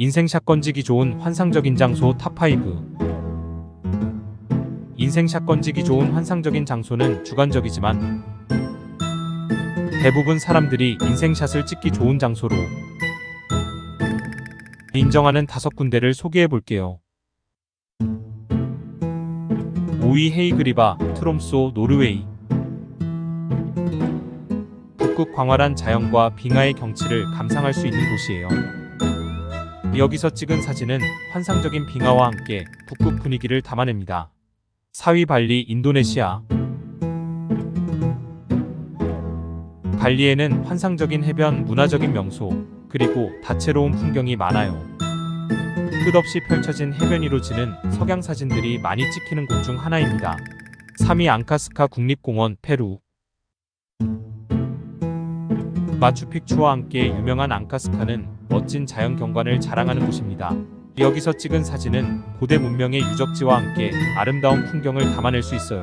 인생샷 건지기 좋은 환상적인 장소 탑5 인생샷 건지기 좋은 환상적인 장소는 주관적이지만 대부분 사람들이 인생샷을 찍기 좋은 장소로 인정하는 다섯 군데를 소개해 볼게요. 5위 헤이그리바, 트롬소, 노르웨이 북극 광활한 자연과 빙하의 경치를 감상할 수 있는 곳이에요. 여기서 찍은 사진은 환상적인 빙하와 함께 북극 분위기를 담아냅니다. 4위 발리, 인도네시아 발리에는 환상적인 해변, 문화적인 명소, 그리고 다채로운 풍경이 많아요. 끝없이 펼쳐진 해변 위로 지는 석양 사진들이 많이 찍히는 곳 중 하나입니다. 3위 앙카스카 국립공원, 페루 마추픽추와 함께 유명한 앙카스카는 멋진 자연 경관을 자랑하는 곳입니다. 여기서 찍은 사진은 고대 문명의 유적지와 함께 아름다운 풍경을 담아낼 수 있어요.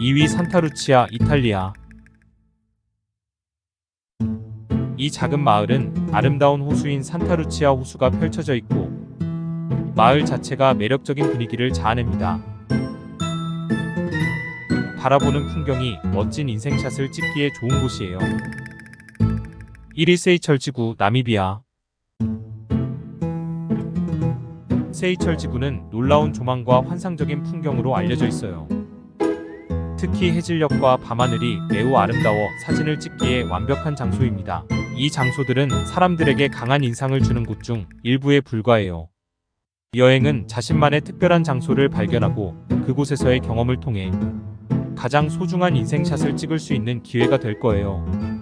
2위 산타루치아, 이탈리아 이 작은 마을은 아름다운 호수인 산타루치아 호수가 펼쳐져 있고 마을 자체가 매력적인 분위기를 자아냅니다. 바라보는 풍경이 멋진 인생샷을 찍기에 좋은 곳이에요. 1위 세이철 지구 나미비아 세이철 지구는 놀라운 조망과 환상적인 풍경으로 알려져 있어요. 특히 해질녘과 밤하늘이 매우 아름다워 사진을 찍기에 완벽한 장소입니다. 이 장소들은 사람들에게 강한 인상을 주는 곳 중 일부에 불과해요. 여행은 자신만의 특별한 장소를 발견하고 그곳에서의 경험을 통해 가장 소중한 인생샷을 찍을 수 있는 기회가 될 거예요.